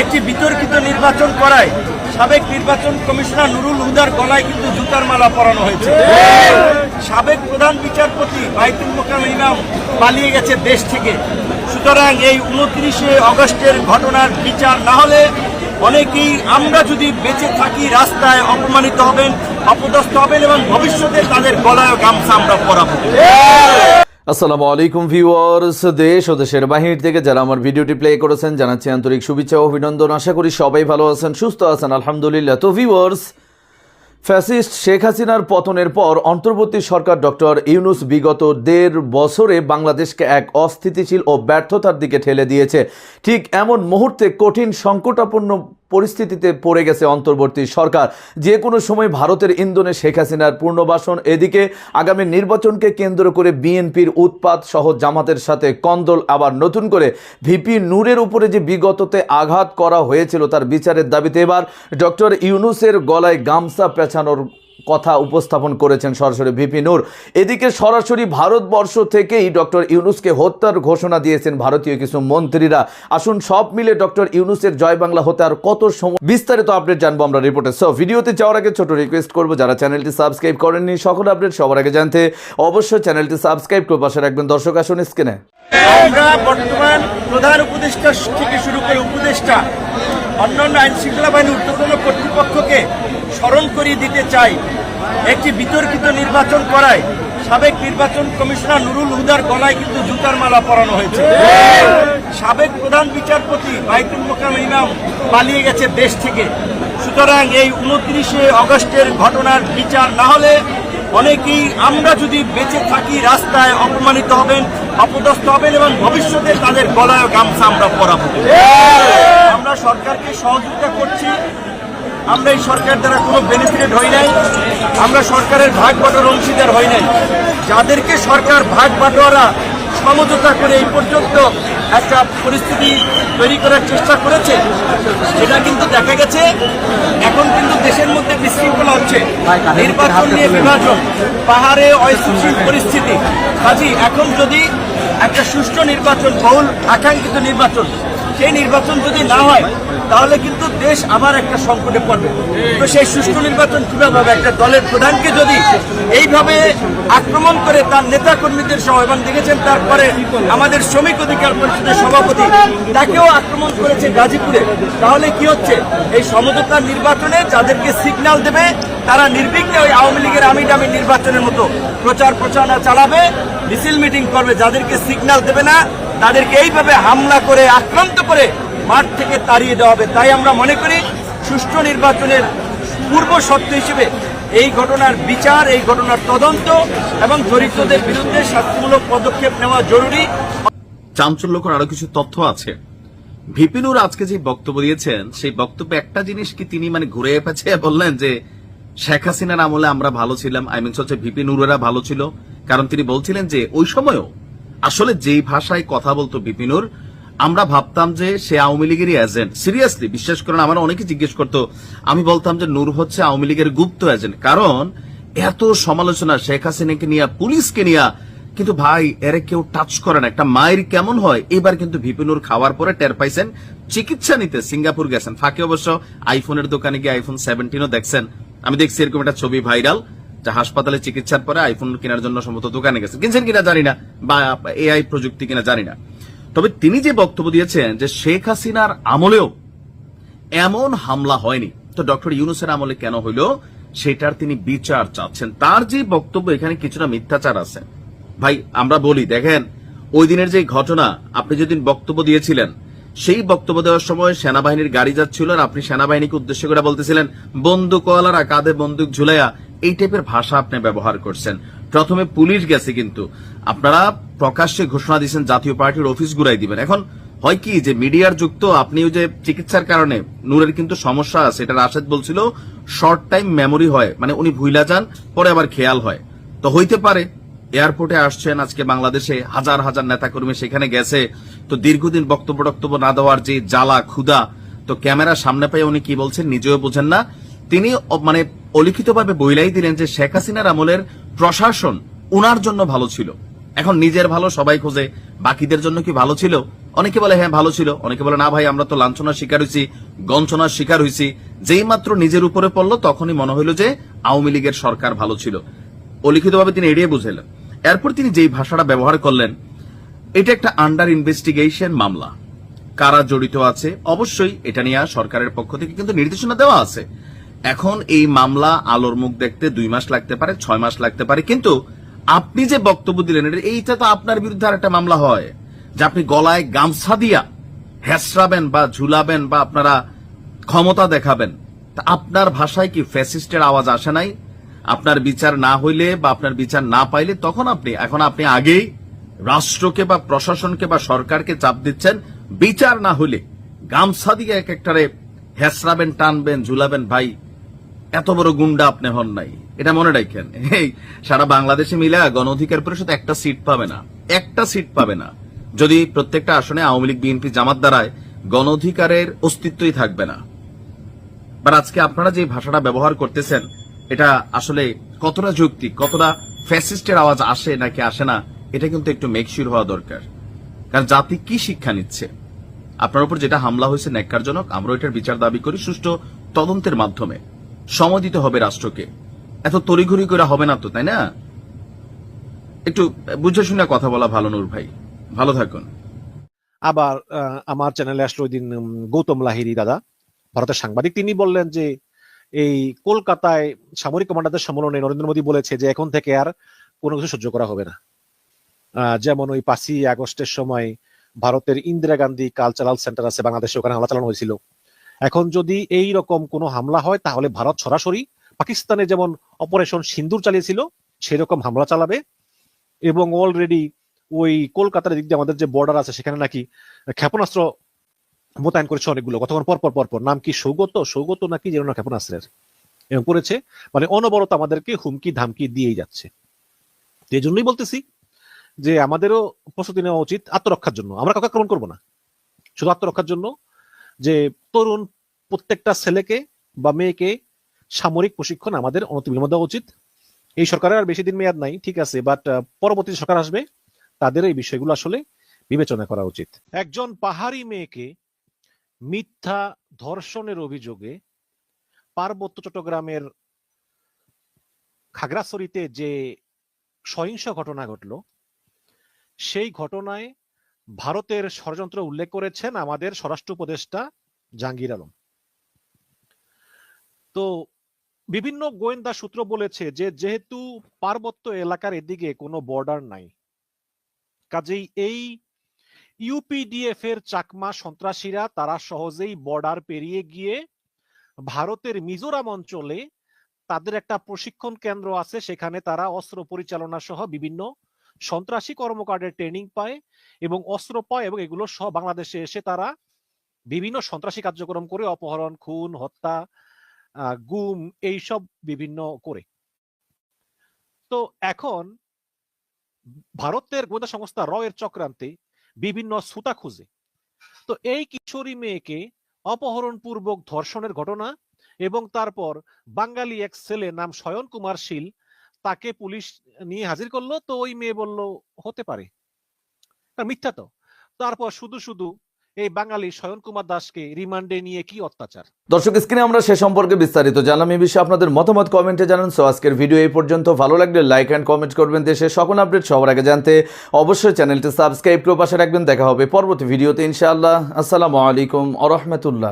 একটি বিতর্কিত নির্বাচন করায় সাবেক নির্বাচন কমিশনার নুরুল হুদার গলায় কিন্তু জুতার মালা পরানো হয়েছে। সাবেক প্রধান বিচারপতি বাইতুল মোকাম ইমাম পালিয়ে গেছে দেশ থেকে। সুতরাং এই উনত্রিশে অগস্টের ঘটনার বিচার না হলে অনেকেই আমরা যদি বেঁচে থাকি, রাস্তায় অপমানিত হবেন, অপদস্থ হবেন এবং ভবিষ্যতে তাদের গলায় গামছা আমরা পরাবো। আসসালামু আলাইকুম ভিউয়ার্স, দেশ ও দেশের বাহির থেকে যারা আমার ভিডিওটি প্লে করেছেন জানাচ্ছি আন্তরিক শুভেচ্ছা ও অভিনন্দন। আশা করি সবাই ভালো আছেন, সুস্থ আছেন, আলহামদুলিল্লাহ। তো ভিউয়ার্স, ফ্যাসিস্ট শেখ হাসিনার পতনের পর অন্তর্বর্তী সরকার ডক্টর ইউনুস বিগত দেড় বছরে বাংলাদেশকে এক অস্থিতিশীল ও ব্যর্থতার দিকে ঠেলে দিয়েছে। ঠিক এমন মুহূর্তে কঠিন সংকটাপন্ন পরিস্থিতিতে পড়ে গেছে অন্তর্বর্তী সরকার। যে কোনো সময় ভারতের ইন্ধনে শেখ হাসিনার পূর্ণবাসন, এদিকে আগামী নির্বাচনকে কেন্দ্র করে বিএনপির উৎপাত সহ জামাতের সাথে কন্দল, আবার নতুন করে ভিপি নূরের উপরে যে বিগততে আঘাত করা হয়েছিল তার বিচারের দাবিতে এবার ডক্টর ইউনুসের গলায় গামছা পেঁচানোর কথা উপস্থাপন করেছেন সরাসরি ভিপি নূর। এদিকে সরাসরি ভারতবর্ষ থেকেই ডক্টর ইউনুসকে হত্যার ঘোষণা দিয়েছেন ভারতীয় কিছু মন্ত্রীরা। আসুন সব মিলে ডক্টর ইউনুসের জয় বাংলা হতে আর কত সময় বিস্তারিত আপডেট জানব আমরা রিপোর্টে। সো ভিডিওতে যাওয়ার আগে ছোট রিকোয়েস্ট করব, যারা চ্যানেলটি সাবস্ক্রাইব করেননি, সকল আপডেট সবার আগে জানতে অবশ্যই চ্যানেলটি সাবস্ক্রাইব করে পাশে রাখবেন। দর্শক, আসুন স্ক্রিনে। আমরা বর্তমান প্রধান উপদেষ্টা থেকে শুরু করে উপদেষ্টা অন্যান্য আইন শৃঙ্খলা বাহিনীর ঊর্ধ্বতন কর্তৃপক্ষকে স্মরণ করিয়ে দিতে চাই। একটি বিতর্কিত নির্বাচন করায় সাবেক নির্বাচন কমিশনার নুরুল হুদার গলায় কিন্তু জুতার মালা পরানো হয়েছে। সাবেক প্রধান বিচারপতি বাইতুল মোকাম ইমাম পালিয়ে গেছে দেশ থেকে। সুতরাং এই উনত্রিশে অগস্টের ঘটনার বিচার না হলে অনেকেই আমরা যদি বেঁচে থাকি, রাস্তায় অপমানিত হবেন, অপদস্থ হবেন এবং ভবিষ্যতে তাদের গলায় গামছা আমরা পরাবো। আমরা সরকারকে সহযোগিতা করছি। আমরা এই সরকার দ্বারা কোনো বেনিফিটেড হই নাই। আমরা সরকারের ভাগ বাটোয়ার অংশীদার হই নাই। যাদেরকে সরকার ভাগ বাটোয়ারা সমঝোতা করে এই পর্যন্ত একটা পরিস্থিতি তৈরি করার চেষ্টা করেছে, সেটা কিন্তু দেখা গেছে। এখন কিন্তু দেশের মধ্যে বিশৃঙ্খলা হচ্ছে। নির্বাচন নিয়ে বিভাজন, পাহাড়ে অস্থিতিশীল পরিস্থিতি। কাজী, এখন যদি একটা সুষ্ঠু নির্বাচন, বহুল আকাঙ্ক্ষিত নির্বাচন সেই নির্বাচন যদি না হয়, তাহলে কিন্তু দেশ আবার একটা সংকটে পড়বে। তো সেই সুষ্ঠু নির্বাচন কীভাবে হবে? একটা দলের প্রধানকে যদি এইভাবে আক্রমণ করে তার নেতা কর্মীদের সহ এবং দেখেছেন, তারপরে আমাদের শ্রমিক অধিকার পরিষদের সভাপতি তাকেও আক্রমণ করেছে গাজীপুরে, তাহলে কি হচ্ছে? এই সমঝোতার নির্বাচনে যাদেরকে সিগন্যাল দেবে, তারা নির্বিঘ্নে ওই আওয়ামী লীগের আমি ডামি নির্বাচনের মতো প্রচার প্রচারণা চালাবে, মিছিল মিটিং করবে, যাদেরকে সিগন্যাল দেবে না তাদেরকে এইভাবে হামলা করে, আক্রান্ত করে মাঠ থেকে তাড়িয়ে দেওয়া হবে। তাই আমরা মনে করি সুষ্ঠু নির্বাচনের পূর্ব শর্ত হিসেবে এই ঘটনার বিচার, এই ঘটনার তদন্ত এবং জড়িতদের বিরুদ্ধে শাস্তিমূলক পদক্ষেপ নেওয়া জরুরি। চাঞ্চল্যকর আরও কিছু তথ্য আছে। ভিপিনুর আজকে যে বক্তব্য দিয়েছেন, সেই বক্তব্যে একটা জিনিস কি তিনি মানে ঘুরে পেঁচিয়ে বললেন যে, শেখ হাসিনার আমলে আমরা ভালো ছিলাম। আই মিনস হচ্ছে ভিপি নুরেরা ভালো ছিল। কারণ তিনি বলছিলেন যে, ওই সময়ও আসলে যেই ভাষায় কথা বলতো বিপিনুর, আমরা ভাবতাম যে সে আওয়ামী লীগেরই এজেন্ট সিরিয়াসলি বিশ্বাস করেন, আমার অনেকে জিজ্ঞেস করতো, আমি বলতাম যে নূর হচ্ছে আওয়ামী লীগের গুপ্ত এজেন্ট কারণ, এত সমালোচনা শেখ হাসিনাকে নিয়ে, পুলিশকে নিয়ে, কিন্তু ভাই, এরে কেউ টাচ করে না। একটা মায়ের কেমন হয়? এবার কিন্তু ভিপিনুর খাওয়ার পরে টের পাইছেন, চিকিৎসা নিতে সিঙ্গাপুর গেছেন। ফাঁকে অবশ্য আইফোনের দোকানে গিয়ে আইফোন সেভেন্টিনও দেখছেন। আমি দেখছি এরকম একটা ছবি ভাইরাল যা হাসপাতালে চিকিৎসার পরে আইফোন কেনার জন্য সম্ভবত দোকানে গেছেন কিনছেন কিনা জানি না বা এআই প্রযুক্তি কিনা জানি না। তবে তিনি যে বক্তব্য দিয়েছেন যে শেখ হাসিনার আমলেও এমন হামলা হয়নি। তো ডক্টর ইউনুসের আমলে কেন হইল? সেটার তিনি বিচার চাচ্ছেন। তার যে বক্তব্য, এখানে কিছুটা মিথ্যাচার আছে। ভাই, আমরা বলি, দেখেন, ওই দিনের যে ঘটনা, আপনি যেদিন বক্তব্য দিয়েছিলেন, সেই বক্তব্য দেওয়ার সময় সেনাবাহিনীর গাড়ি যাচ্ছিল আর আপনি সেনাবাহিনীকে উদ্দেশ্য করে বলতেছিলেন বন্দুকওয়ালারা কাঁধে বন্দুক ঝুলাইয়া এই টাইপের ভাষা আপনি ব্যবহার করছেন। প্রথমে পুলিশ গেছে কিন্তু। আপনারা প্রকাশ্যে ঘোষণা দিয়েছেন, জাতীয় পার্টির অফিস ঘুরাই দিবেন। এখন হয় কি যে মিডিয়ার যুক্ত আপনি যে চিকিৎসার কারণে নূরের কিন্তু সমস্যা আছে, এটা রাশেদ বলছিল শর্ট টাইম মেমোরি হয় মানে উনি ভুইলা যান, পরে আবার খেয়াল হয়। তো হইতে পারে, এয়ারপোর্টে আসছেন আজকে বাংলাদেশে, হাজার হাজার নেতাকর্মী সেখানে গেছে। তো দীর্ঘদিন বক্তব্য টক্তব্য না দেওয়ার যে জ্বালা ক্ষুদা তো ক্যামেরা সামনে পেয়ে উনি কি বলছেন নিজেও বোঝেন না। তিনি মানে অলিখিতভাবে বইলাই দিলেন যে শেখ হাসিনার আমলের প্রশাসন উনার জন্য ভালো ছিল। এখন নিজের ভালো সবাই খোঁজে, বাকিদের জন্য কি ভালো ছিল? অনেকে বলে হ্যাঁ ভালো ছিল। অনেকে বলে, না ভাই, আমরা তো লাঞ্ছনার শিকার হয়েছি গঞ্চনার শিকার হয়েছি যেই মাত্র নিজের উপরে পড়ল, তখনই মনে হইল যে আওয়ামী লীগের সরকার ভালো ছিল। অলিখিতভাবে তিনি এড়িয়ে বুঝাইলেন। এরপর তিনি যেই ভাষাটা ব্যবহার করলেন, এটা একটা আন্ডার ইনভেস্টিগেশন মামলা। কারা জড়িত আছে? অবশ্যই এটা নিয়ে সরকারের পক্ষ থেকে কিন্তু নির্দেশনা দেওয়া আছে। এখন এই মামলা আলোর মুখ দেখতে দুই মাস লাগতে পারে, ছয় মাস লাগতে পারে, কিন্তু আপনি যে বক্তব্য দিলেন এইটা তো আপনার বিরুদ্ধে আর একটা মামলা হয়, যে আপনি গলায় গামছা দিয়া হেসরাবেন বা ঝুলাবেন বা আপনারা ক্ষমতা দেখাবেন। তা আপনার ভাষায় কি ফ্যাসিস্টের আওয়াজ আসে নাই? আপনার বিচার না হইলে বা আপনার বিচার না পাইলে তখন আপনি এখন আপনি আগেই রাষ্ট্রকে বা প্রশাসনকে বা সরকারকে চাপ দিচ্ছেন, বিচার না হইলে গামছা দিয়ে এক একটারে হেসরাবেন টানবেন, ঝুলাবেন, ভাই এত বড় গুন্ডা আপনি হন নাই। এটা মনে রাখেন। এই সারা বাংলাদেশে মিলে গণ অধিকার পরিষদ একটা সিট পাবে না। একটা সিট পাবে না। যদি প্রত্যেকটা আসনে আওয়ামী লীগ, বিএনপি, জামাত দ্বারায় গণ অধিকারের অস্তিত্বই থাকবে না। বাট আজকে আপনারা যে ভাষাটা ব্যবহার করতেছেন, এটা আসলে কতটা যুক্তি কতটা ফ্যাসিস্টের আওয়াজ আসে নাকি আসে না, এটা কিন্তু একটু মেকশিওর হওয়া দরকার। কারণ জাতি কি শিক্ষা নিচ্ছে? আপনার উপর যেটা হামলা হয়েছে ন্যাক্কারজনক আমরা এটার বিচার দাবি করি সুষ্ঠু তদন্তের মাধ্যমে। সময় দিতে হবে রাষ্ট্রকে। এত তড়িঘড়ি করে হবে না তো, তাই না? একটু বুঝে শুনে কথা বলা ভালো, নূর ভাই। ভালো থাকুন। আবার আমার চ্যানেলে আসলো ওই দিন গৌতম লাহিরি দাদা। ভারতের সাংবাদিক, তিনি বললেন যে, এই কলকাতায় সামরিক কমান্ডারদের সম্মেলনে নরেন্দ্র মোদী বলেছে যে, এখন থেকে আর কোনো কিছু সহ্য করা হবে না। যেমন ওই পাঁচই আগস্টের সময় ভারতের ইন্দিরা গান্ধী কালচারাল সেন্টার আছে, বাংলাদেশে ওখানে হামলা চালানো হয়েছিল। এখন যদি এই রকম কোনো হামলা হয়, তাহলে ভারত সরাসরি পাকিস্তানে যেমন অপারেশন সিন্দুর চালিয়েছিল, সেরকম হামলা চালাবে। এবং অলরেডি ওই কলকাতার দিক দিয়ে আমাদের যে বর্ডার আছে, সেখানে নাকি ক্ষেপণাস্ত্র মোতায়েন করেছে অনেকগুলো। কতক্ষণ? পর পর পর নাম কি সৌগত? সৌগত নাকি যেন ক্ষেপণাস্ত্রের। এরকম করেছে। মানে অনবরত আমাদেরকে হুমকি, ধামকি দিয়েই যাচ্ছে। এই জন্যই বলতেছি যে আমাদেরও প্রস্তুতি নেওয়া উচিত আত্মরক্ষার জন্য। আমরা কাউকে আক্রমণ করব না। শুধু আত্মরক্ষার জন্য যে তরুণ প্রত্যেকটা ছেলেকে বা মেয়েকে সামরিক প্রশিক্ষণ আমাদের অনতিবিলম্ব দেওয়া উচিত। এই সরকারের আর বেশি দিন মেয়াদ নাই, ঠিক আছে বাট পরবর্তী সরকার আসবে, তাদের এই বিষয়গুলো আসলে বিবেচনা করা উচিত। একজন পাহাড়ি মেয়েকে মিথ্যা ধর্ষণের অভিযোগে পার্বত্য চট্টগ্রামের খাগড়াছড়িতে যে সহিংস ঘটনা ঘটল, সেই ঘটনায় ভারতের ষড়যন্ত্র উল্লেখ করেছেন আমাদের স্বরাষ্ট্র উপদেষ্টা জাহাঙ্গীর আলম। তো বিভিন্ন গোয়েন্দা সূত্র বলেছে যে যেহেতু পার্বত্য এলাকার এদিকে কোনো বর্ডার নাই, কাজেই এই ইউপিডিএফ এর চাকমা সন্ত্রাসীরা তারা সহজেই বর্ডার পেরিয়ে গিয়ে ভারতের মিজোরাম অঞ্চলে তাদের একটা প্রশিক্ষণ কেন্দ্র আছে, সেখানে তারা অস্ত্র পরিচালনা সহ বিভিন্ন সন্ত্রাসী কর্মকাণ্ডের ট্রেনিং পায় এবং অস্ত্র পায় এবং এগুলো সহ বাংলাদেশে এসে তারা বিভিন্ন সন্ত্রাসী কার্যক্রম করে অপহরণ, খুন, হত্যা গুম এইসব বিভিন্ন করে। তো এখন ভারতের গোয়েন্দা সংস্থা র এর চক্রান্তে বিভিন্ন সুতা খুঁজে। তো এই কিশোরী মেয়েকে অপহরণ পূর্বক ধর্ষণের ঘটনা এবং তারপর বাঙালি এক ছেলে নাম শয়ন কুমার শীল তাকে পুলিশ নিয়ে হাজির করল, তো ওই মেয়ে বলল, হতে পারে। মিথ্যা তো। তারপর শুধু শুধু এই বাঙালি শয়ন কুমার দাসকে রিমান্ডে নিয়ে কি অত্যাচার? দর্শক, স্ক্রিনে আমরা সে সম্পর্কে বিস্তারিত জানলাম। এই বিষয়ে আপনাদের মতামত কমেন্টে জানান। সো আজকের ভিডিও এই পর্যন্ত। ভালো লাগলে লাইক অ্যান্ড কমেন্ট করবেন। দেশের সকল আপডেট সবার আগে জানতে অবশ্যই চ্যানেলটি সাবস্ক্রাইব করে পাশে রাখবেন। দেখা হবে পরবর্তী ভিডিওতে, ইনশাআল্লাহ। আসসালামু আলাইকুম আ রহমতুল্লাহ।